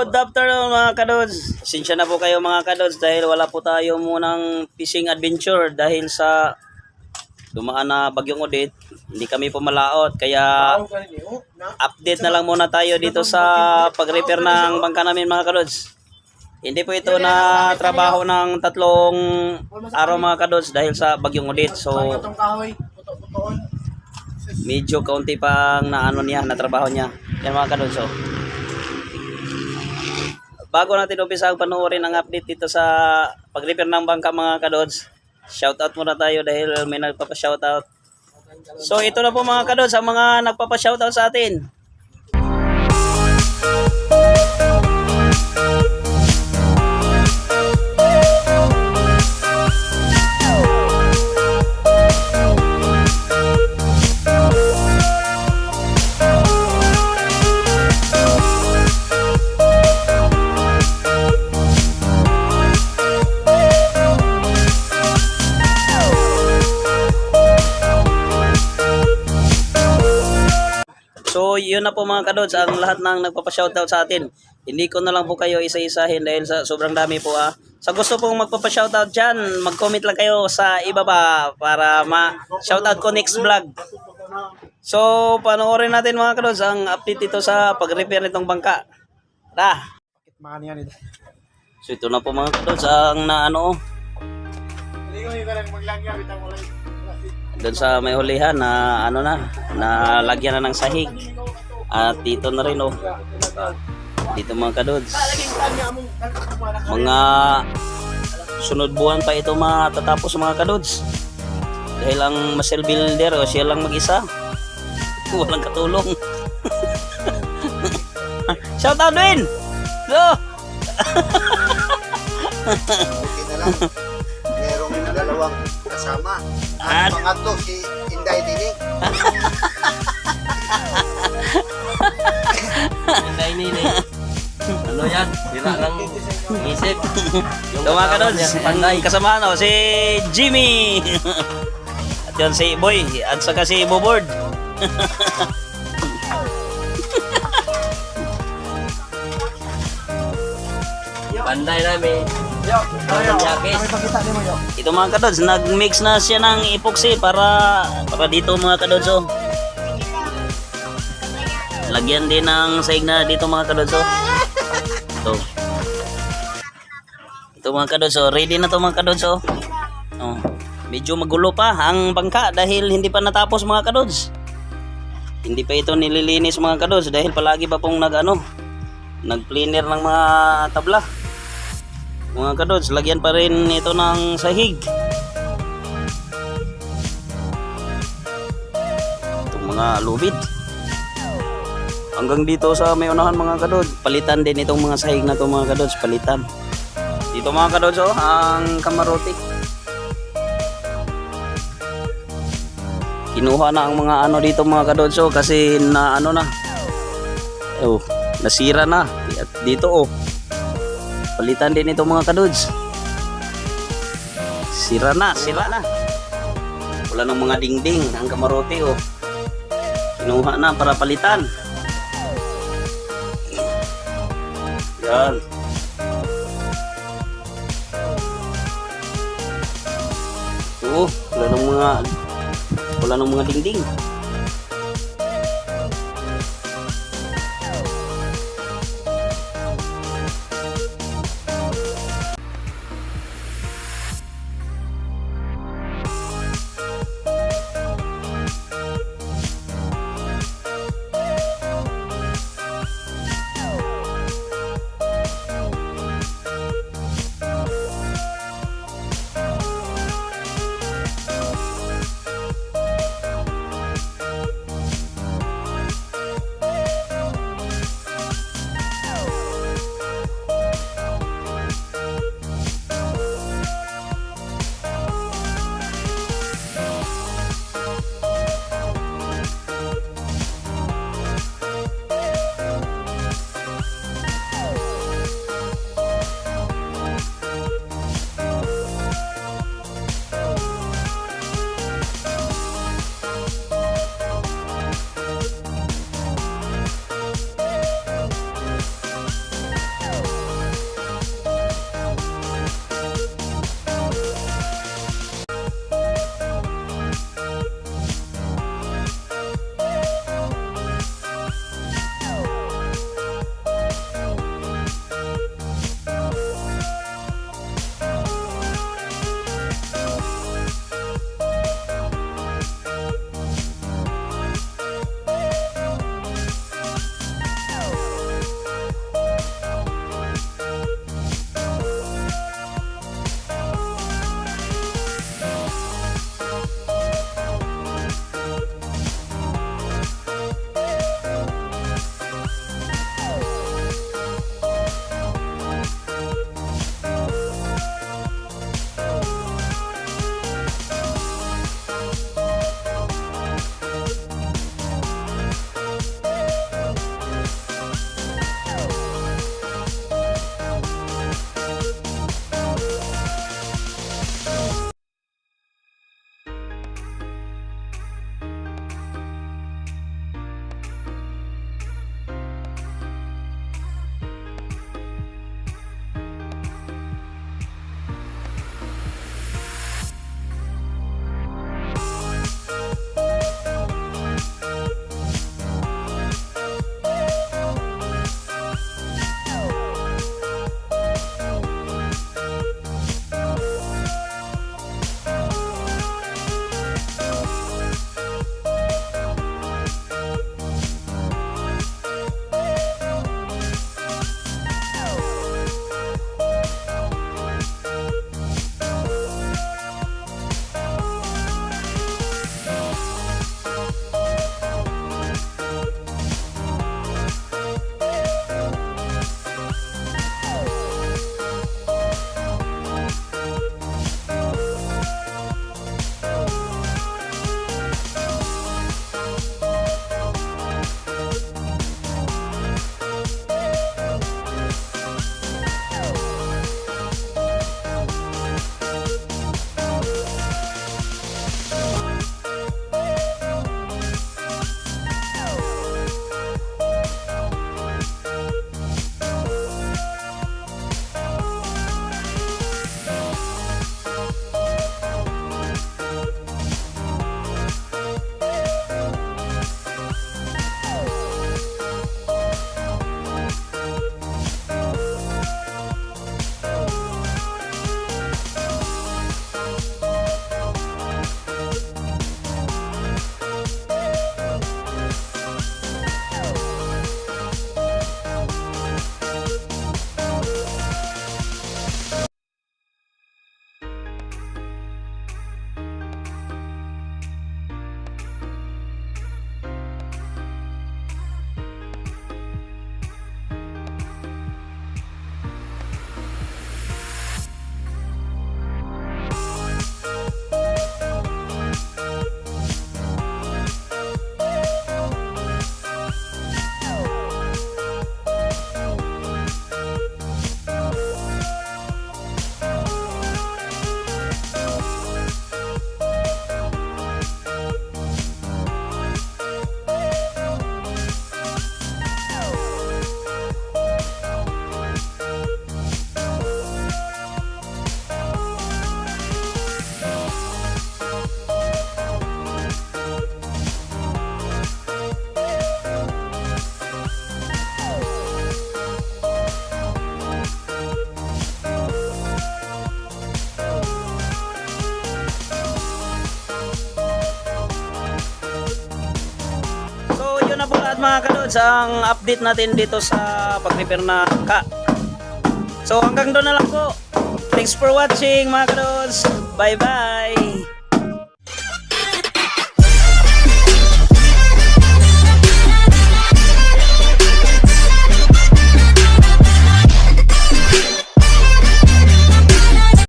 Good afternoon mga kadods. Sinsya na po kayo mga kadods dahil wala po tayo munang fishing adventure dahil sa dumaan na bagyong udit. Hindi kami pumalaot kaya update na lang muna tayo dito sa pag-repair ng bangka namin mga kadods. Hindi po ito na trabaho ng tatlong araw mga kadods dahil sa bagyong udit. So medyo kaunti pang na ano niya, na trabaho niya. Yan mga kadods. So, bago natin umpisa ang panoorin ang update dito sa pag-repair ng bangka mga kadods, shoutout muna tayo dahil may nagpapa-shoutout. So ito na po mga kadods ang mga nagpapa-shoutout sa atin. So yun na po mga kadods ang lahat ng nagpapa-shoutout sa atin. Hindi ko na lang po kayo isa-isahin dahil sa sobrang dami po ah. Sa gusto pong magpapa-shoutout dyan, mag-comment lang kayo sa ibaba para ma-shoutout ko next vlog. So panoorin natin mga kadods ang update dito sa pag-repair nitong bangka. Tara! Ito. So ito na po mga kadods ang naano Ligoy ka lang maglangya, bitang wala doon sa may hulihan na ano na na lagyan na ng sahig. At dito na rin oh. Dito mga kadods. Mga sunod buwan pa ito matatapos mga kadods. Dahil ang muscle builder o siya lang mag-isa. Walang katulong. Shout out din! Go! Okay na lang. Merong dalawang kasama. At- At pangatlo si Inday Dining. Hindi nini. Ano yan? Sira lang isip. Niya, si ang Panday. kasama no, si Jimmy. At yun si Boy, at saka si Bobord. Panday namin. Ito mga kadods, nag-mix na siya ng epoxy para para dito mga kadods oh. Lagyan din ng saig na dito mga kadods oh. Ito. Ito mga kadods oh, ready na to mga kadods oh. Oh. Medyo magulo pa ang bangka dahil hindi pa natapos mga kadods. Hindi pa ito nililinis mga kadods dahil palagi pa pong nag ano, nag-cleaner ng mga tabla. Mga kadods, lagyan pa rin ito ng sahig. Itong mga lubid. Hanggang dito sa may unahan mga kadods, palitan din itong mga sahig na to mga kadods, palitan. Dito mga kadods oh, ang kamarote. Kinuha na ang mga ano dito mga kadods oh, kasi na ano na. Oh, nasira na. Dito oh, Palitan din ito mga kadods. Sira na, sira na. Wala ng mga dingding ang kamarote oh. Kinuha na para palitan. Yan. Oo, wala ng mga wala ng mga dingding. Kadods ang update natin dito sa pag-repair na ka. So hanggang doon na lang po. Thanks for watching mga kadods. Bye bye.